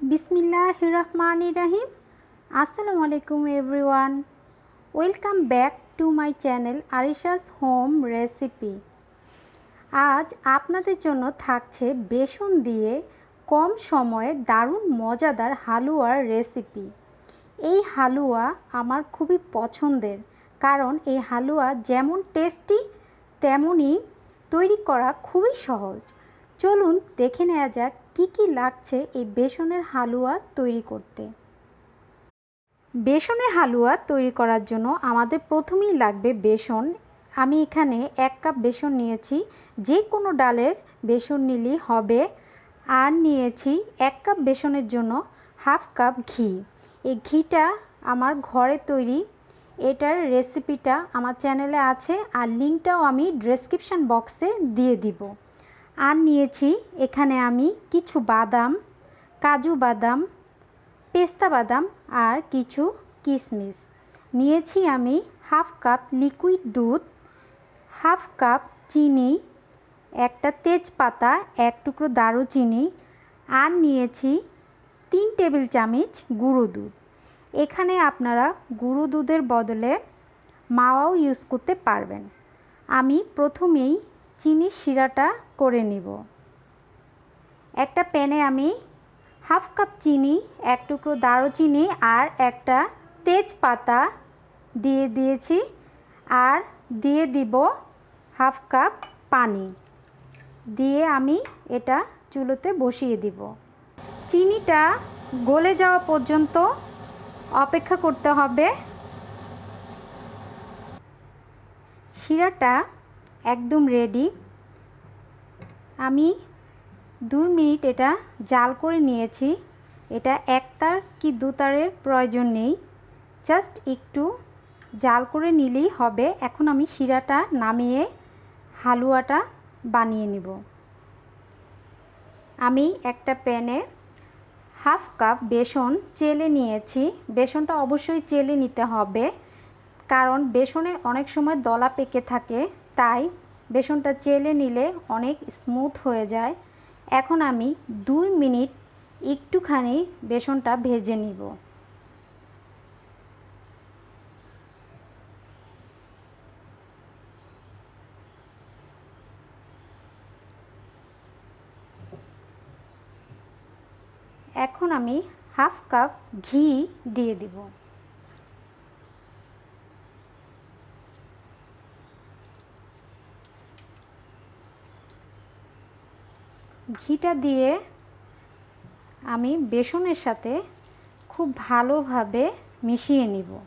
বিসমিল্লাহ রহমান রাহিম আসসালামু আলাইকুম everyone. Welcome back to my channel Arisha's home recipe. আজ আপনাদের জন্য থাকছে বেসন দিয়ে কম সময়ে দারুণ মজাদার হালুয়ার রেসিপি। এই হালুয়া আমার খুবই পছন্দের, কারণ এই হালুয়া যেমন টেস্টি, তেমনই তৈরি করা খুবই সহজ। চলুন দেখে নেওয়া যাক কি কি লাগছে এই বেসনের হালুয়া তৈরি করতে? বেসনের হালুয়া তৈরি করার জন্য আমাদের প্রথমেই লাগবে বেসন। আমি এখানে এক কাপ বেসন নিয়েছি। যে কোনো ডালের বেসন নিলেই হবে। আর নিয়েছি এক কাপ বেসনের জন্য হাফ কাপ ঘি। এই ঘিটা আমার ঘরে তৈরি। এটার রেসিপিটা আমার চ্যানেলে আছে। আর লিঙ্কটাও আমি ডেসক্রিপশান বক্সে দিয়ে দিব। আর নিয়েছি এখানে আমি কিছু বাদাম, কাজু বাদাম, পেস্তা বাদাম আর কিছু কিশমিশ নিয়েছি আমি হাফ কাপ লিকুইড দুধ, হাফ কাপ চিনি, একটা তেজপাতা, এক টুকরো দারুচিনি আর নিয়েছি তিন টেবিল চামচ গুঁড়ো দুধ। এখানে আপনারা গুঁড়ো দুধের বদলে মাওয়াও ইউজ করতে পারবেন। আমি প্রথমেই চিনির শিরাটা করে নিব। একটা প্যানে আমি হাফ কাপ চিনি, এক টুকরো দারুচিনি আর একটা তেজপাতা দিয়ে দিয়েছি আর দিয়ে দিব হাফ কাপ পানি। দিয়ে আমি এটা চুলোতে বসিয়ে দিব। চিনিটা গলে যাওয়া পর্যন্ত অপেক্ষা করতে হবে। শিরাটা একদম রেডি আমি দুই মিনিট এটা জাল করে নিয়েছি। এটা একতার কি দু তারের প্রয়োজন নেই। জাস্ট একটু জাল করে নিলেই হবে। এখন আমি শিরাটা নামিয়ে হালুয়াটা বানিয়ে নিব। আমি একটা প্যানে হাফ কাপ বেসন চেলে নিয়েছি। বেসনটা অবশ্যই চেলে নিতে হবে। কারণ বেসনে অনেক সময় দলা পেকে থাকে। তাই বেসনটা চেলে নিলে অনেক স্মুথ হয়ে যায়। এখন আমি দুই মিনিট একটুখানি বেসনটা ভেজে নিব। এখন আমি হাফ কাপ ঘি দিয়ে দিব। ঘিটা দিয়ে আমি বেসনের সাথে খুব ভালোভাবে মিশিয়ে নিব।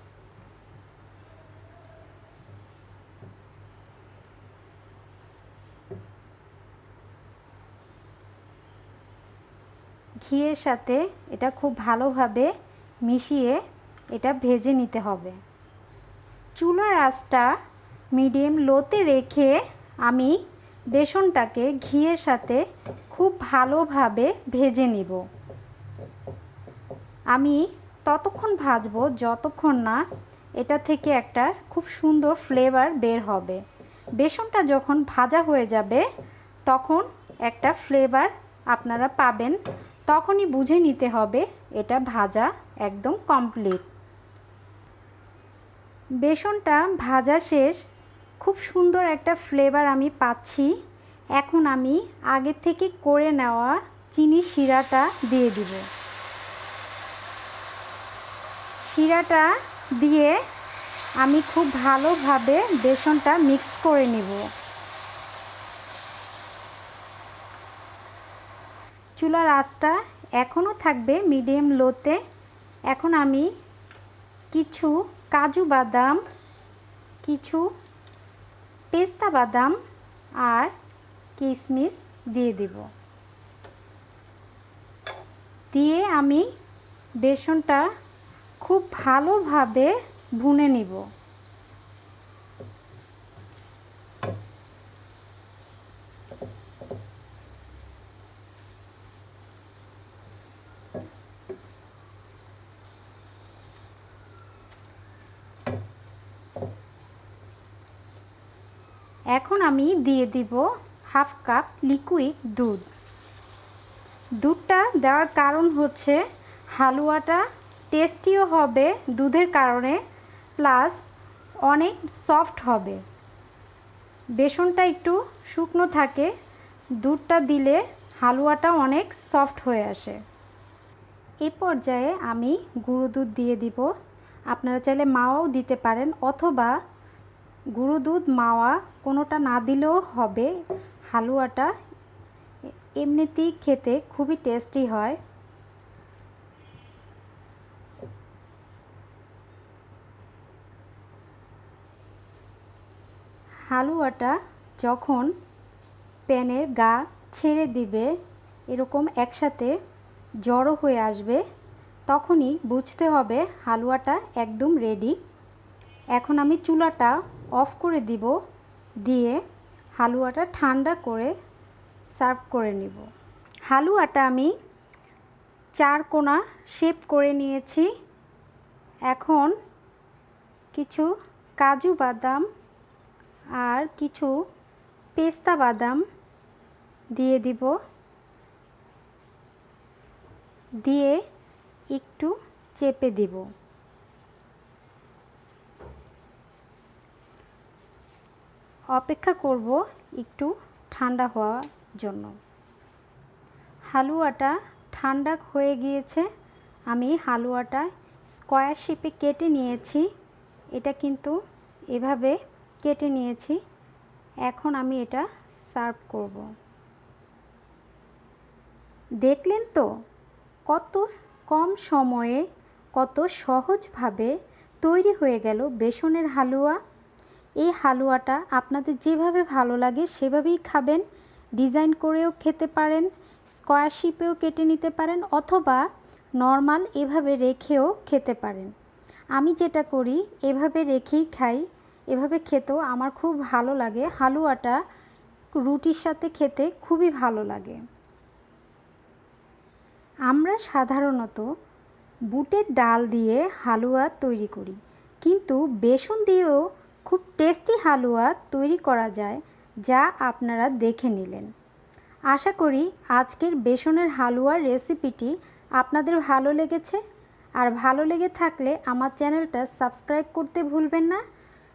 ঘিয়ের সাথে এটা খুব ভালোভাবে মিশিয়ে এটা ভেজে নিতে হবে। চুলার আঁচটা মিডিয়াম লোতে রেখে আমি বেসনটাকে ঘিয়ের সাথে খুব ভালোভাবে ভেজে নিব। আমি ততক্ষণ ভাজবো যতক্ষণ না এটা থেকে একটা খুব সুন্দর ফ্লেভার বের হবে। বেসনটা যখন ভাজা হয়ে যাবে, তখন একটা ফ্লেভার আপনারা পাবেন। তখনই বুঝে নিতে হবে এটা ভাজা একদম কমপ্লিট বেসনটা ভাজা শেষ খুব সুন্দর একটা ফ্লেভার আমি পাচ্ছি। এখন আমি আগে থেকে করে নেওয়া চিনি শিরাটা দিয়ে দিব। শিরাটা দিয়ে আমি খুব ভালোভাবে বেসনটা মিক্স করে নিব। চুলার আঁচটা এখনও থাকবে মিডিয়াম লোতে এখন আমি কিছু কাজু বাদাম, কিছু পেস্তা বাদাম আর কিশমিশ দিয়ে দিব। দিয়ে আমি বেসনটা খুব ভালোভাবে ভুনে নিব। এখন আমি দিয়ে দিব হাফ কাপ লিকুইড দুধ। দুধটা দেওয়ার কারণ হচ্ছে হালুয়াটা টেস্টিও হবে দুধের কারণে, প্লাস অনেক সফট হবে। বেসনটা একটু শুকনো থাকে, দুধটা দিলে হালুয়াটা অনেক সফট হয়ে আসে। এ পর্যায়ে আমি গুঁড়ো দুধ দিয়ে দিব। আপনারা চাইলে মাওয়াও দিতে পারেন, অথবা গুঁড়ো দুধ মাওয়া কোনোটা না দিলেও হবে, হালুয়াটা এমনিতেই খেতে খুবই টেস্টি হয়। হালুয়াটা যখন প্যানের গা ছেড়ে দিবে, এরকম একসাথে জড়ো হয়ে আসবে, তখনই বুঝতে হবে হালুয়াটা একদম রেডি এখন আমি চুলাটা অফ করে দিব, দিয়ে হালুয়াটা ঠান্ডা করে সার্ভ করে নিব। হালুয়াটা আমি চার কোনা শেপ করে নিয়েছি। এখন কিছু কাজু বাদাম আর কিছু পেস্তা বাদাম দিয়ে দিব। দিয়ে একটু চেপে দিব। অপেক্ষা করব একটু ঠান্ডা হওয়ার জন্য। হালুয়াটা ঠান্ডা হয়ে গিয়েছে। আমি হালুয়াটা স্কোয়ার শেপে কেটে নিয়েছি। এটা কিন্তু এভাবে কেটে নিয়েছি। এখন আমি এটা সার্ভ করব। দেখলেন তো? কত কম সময়ে, কত সহজভাবে তৈরি হয়ে গেল বেসনের হালুয়া। এই হালুয়াটা আপনাদের যেভাবে ভালো লাগে সেভাবেই খাবেন। ডিজাইন করেও খেতে পারেন, স্কোয়ার শিপেও কেটে নিতে পারেন অথবা নর্মাল এভাবে রেখেও খেতে পারেন। আমি যেটা করি, এভাবে রেখেই খাই, এভাবে খেতেও আমার খুব ভালো লাগে। হালুয়াটা রুটির সাথে খেতে খুবই ভালো লাগে। আমরা সাধারণত বুটের ডাল দিয়ে হালুয়া তৈরি করি। কিন্তু বেসন দিয়েও খুব টেস্টি হালুয়া তৈরি করা যায়, যা আপনারা দেখে নিলেন। আশা করি আজকের বেসনের হালুয়ার রেসিপিটি আপনাদের ভালো লেগেছে। আর ভালো লেগে থাকলে আমার চ্যানেলটা সাবস্ক্রাইব করতে ভুলবেন না,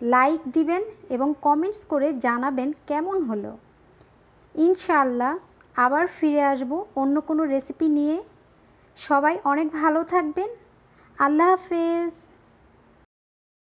লাইক দিবেন এবং কমেন্টস করে জানাবেন কেমন হলো। ইনশাআল্লাহ আবার ফিরে আসব অন্য কোনো রেসিপি নিয়ে। সবাই অনেক ভালো থাকবেন। আল্লাহ হাফেজ।